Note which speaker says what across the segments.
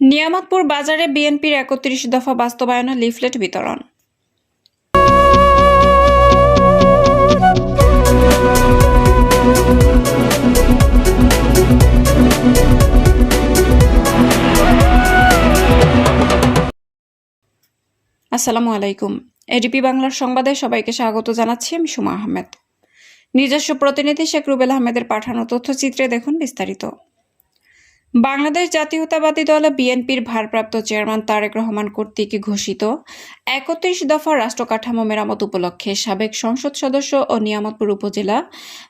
Speaker 1: নিয়ামতপুর বাজারে বিএনপির একত্রিশ দফা বাস্তবায়নে লিফলেট বিতরণ। আসসালামু আলাইকুম। এডিপি বাংলার সংবাদে সবাইকে স্বাগত জানাচ্ছি আমি সুমা আহমেদ। নিজস্ব প্রতিনিধি শেখ রুবেল আহমেদের পাঠানো তথ্যচিত্রে দেখুন বিস্তারিত। বাংলাদেশ জাতীয়তাবাদী দল বিএনপির ভারপ্রাপ্ত চেয়ারম্যান তারেক রহমান কর্তৃক ঘোষিত একত্রিশ দফা রাষ্ট্র কাঠামো মেরামত উপলক্ষে সাবেক সংসদ সদস্য ও নিয়ামতপুর উপজেলা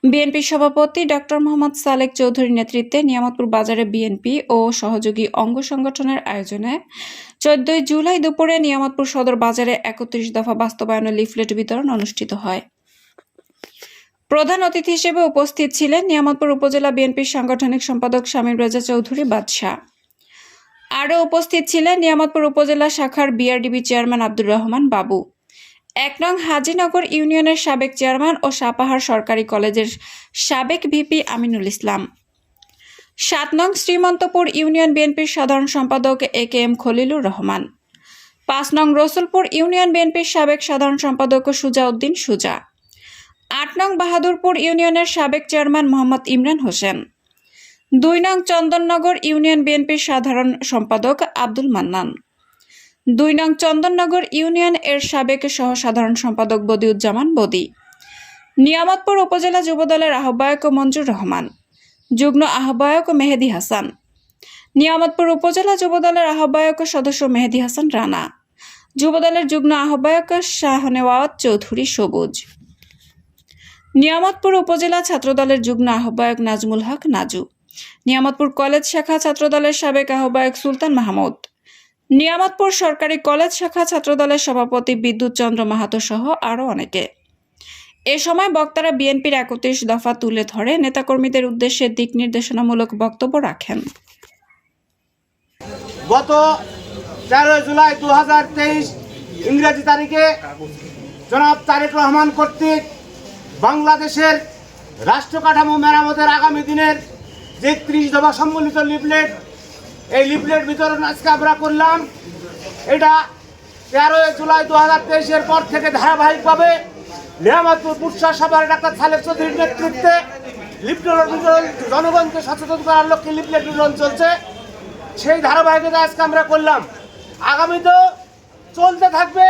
Speaker 1: বিএনপির সভাপতি ডক্টর মোহাম্মদ সালেক চৌধুরীর নেতৃত্বে নিয়ামতপুর বাজারে বিএনপি ও সহযোগী অঙ্গ সংগঠনের আয়োজনে চোদ্দই জুলাই দুপুরে নিয়ামতপুর সদর বাজারে একত্রিশ দফা বাস্তবায়ন লিফলেট বিতরণ অনুষ্ঠিত হয়। প্রধান অতিথি হিসেবে উপস্থিত ছিলেন নিয়ামতপুর উপজেলা বিএনপির সাংগঠনিক সম্পাদক শামীম রেজা চৌধুরী বাদশাহ। আরও উপস্থিত ছিলেন নিয়ামতপুর উপজেলা শাখার বিআরডিবি চেয়ারম্যান আব্দুর রহমান বাবু। এক নং হাজিনগর ইউনিয়নের সাবেক চেয়ারম্যান ও সাপাহার সরকারি কলেজের সাবেক ভিপি আমিনুল ইসলাম। সাত নং শ্রীমন্তপুর ইউনিয়ন বিএনপির সাধারণ সম্পাদক A K M Khalilur Rahman. পাঁচ নং রসুলপুর ইউনিয়ন বিএনপির সাবেক সাধারণ সম্পাদক সুজাউদ্দিন সুজা। আট নং বাহাদুরপুর ইউনিয়নের সাবেক চেয়ারম্যান মোহাম্মদ ইমরান হোসেন। দুই নং চন্দননগর ইউনিয়ন বিএনপির সাধারণ সম্পাদক আব্দুল মান্নান। দুই নং চন্দননগর ইউনিয়ন এর সাবেক সহ সাধারণ সম্পাদক বদিউজ্জামান বদি। নিয়ামতপুর উপজেলা যুবদলের আহ্বায়ক মঞ্জুর রহমান। যুগ্ম আহ্বায়ক মেহেদি হাসান। নিয়ামতপুর উপজেলা যুবদলের আহ্বায়ক সদস্য মেহেদি হাসান রানা। যুবদলের যুগ্ম আহ্বায়ক শাহনেওয়াত চৌধুরী সবুজ। নিয়ামতপুর উপজেলা ছাত্রদলের যুগ্ম আহ্বায়ক নাজমুল হক নাজু। নিয়ামতপুর কলেজ শাখা ছাত্রদলের সাবেক আহ্বায়ক সুলতান মাহমুদ। নিয়ামতপুর সরকারি কলেজ শাখা ছাত্রদলের সভাপতি বিদ্যুৎ চন্দ্র মাহাতো সহ আরও অনেকে। এ সময় বক্তারা বিএনপির একত্রিশ দফা তুলে ধরে নেতাকর্মীদের উদ্দেশ্যে দিক নির্দেশনামূলক বক্তব্য রাখেন।
Speaker 2: গত তেরোই জুলাই দুহাজার তেইশ ইংরেজি তারিখে জনাব তারেক রহমান কর্তৃক বাংলাদেশের রাষ্ট্র কাঠামো মেরামতের আগামী দিনের যে ত্রিশ দফা সম্মিলিত লিফলেট, এই লিফলেট বিতরণ আজকে আমরা করলাম। এটা তেরোই জুলাই দু হাজার তেইশের পর থেকে ধারাবাহিকভাবে নিয়ামতপুর পুরসা সভার ডাক্তার সালেক চৌধুরীর নেতৃত্বে লিফলেট বিতরণ, জনগণকে সচেতন করার লক্ষ্যে লিফলেট বিতরণ চলছে। সেই ধারাবাহিকতা আজকে আমরা করলাম। আগামীতেও চলতে থাকবে।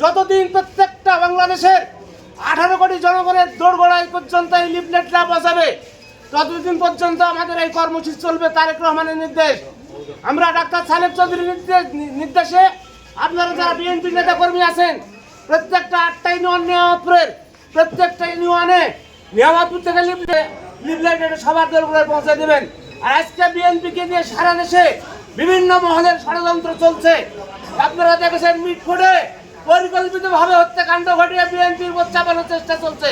Speaker 2: যতদিন প্রত্যেকটা বাংলাদেশের আঠারো কোটি জনগণের দোরগোড়াই পর্যন্ত এই লিফলেট না বসাবে, ততদিন পর্যন্ত আমাদের এই কর্মসূচি চলবে তারেক রহমানের নির্দেশ। আমরা ডাক্তার সালেক চৌধুরীর নির্দেশ আপনারা যারা বিএনপি নেতা কর্মী আছেন, প্রত্যেকটা আটটা ইউনিয়ন নিয়ামতপুরের প্রত্যেকটা ইউনিয়নে নিয়ামতপুর থেকে লিফলেট লিফলেট সবার দোরগোড়ায় পৌঁছে দেবেন। আর আজকে বিএনপিকে নিয়ে সারা দেশে বিভিন্ন মহলের ষড়যন্ত্র চলছে। আপনারা দেখেছেন মিটফোটে পরিকল্পিত ভাবে হত্যাকাণ্ড ঘটিয়ে বিএনপির চাপানোর চেষ্টা চলছে।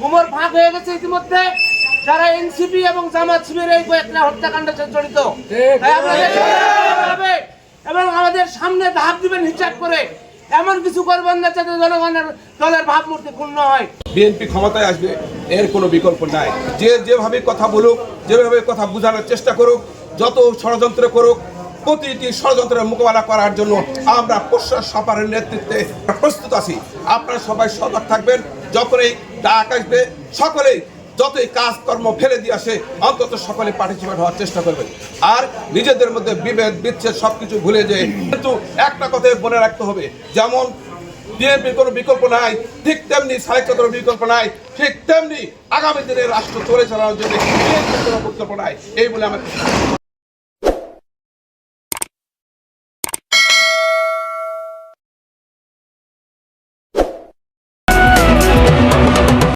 Speaker 2: গুমর ফাঁক হয়ে গেছে ইতিমধ্যে। যারা এনসিপি এবং জামাত শিবির এই কয়েকটা হত্যাকাণ্ডে জড়িত। তাই আপনাদের সতর্ক হবে এবং আমাদের সামনে ধাপ দিবেন হিসাব করে। এমন কিছু করবেন না যাতে জনগণের দলের ভাবমূর্তি পূর্ণ হয়।
Speaker 3: বিএনপি ক্ষমতায় আসবে এর কোনো বিকল্প নাই। যে যেভাবে কথা বলুক যেভাবে কথা বোঝানোর চেষ্টা করুক যত ষড়যন্ত্র করুক প্রতিটি ষড়যন্ত্রের মোকাবেলা করার জন্য আমরা প্রশ্বাস সাপারের নেতৃত্বে প্রস্তুত আছি। আপনারা সবাই সজাগ থাকবেন। যখনই ডাক আসবে, সকলেই যতই কাজকর্ম ফেলে দিয়ে আসে, অন্তত সকলে পার্টিসিপেট হওয়ার চেষ্টা করবেন। আর নিজেদের মধ্যে বিভেদ, বিচ্ছেদ সবকিছু ভুলে যে কিন্তু একটা কথাই মনে রাখতে হবে। যেমন বিএনপির কোনো বিকল্প নাই, ঠিক তেমনি সাহিত্যের বিকল্প নাই, ঠিক তেমনি আগামী দিনে রাষ্ট্র চলে চালানোর জন্য বিকল্প নাই। এই বলে আমাকে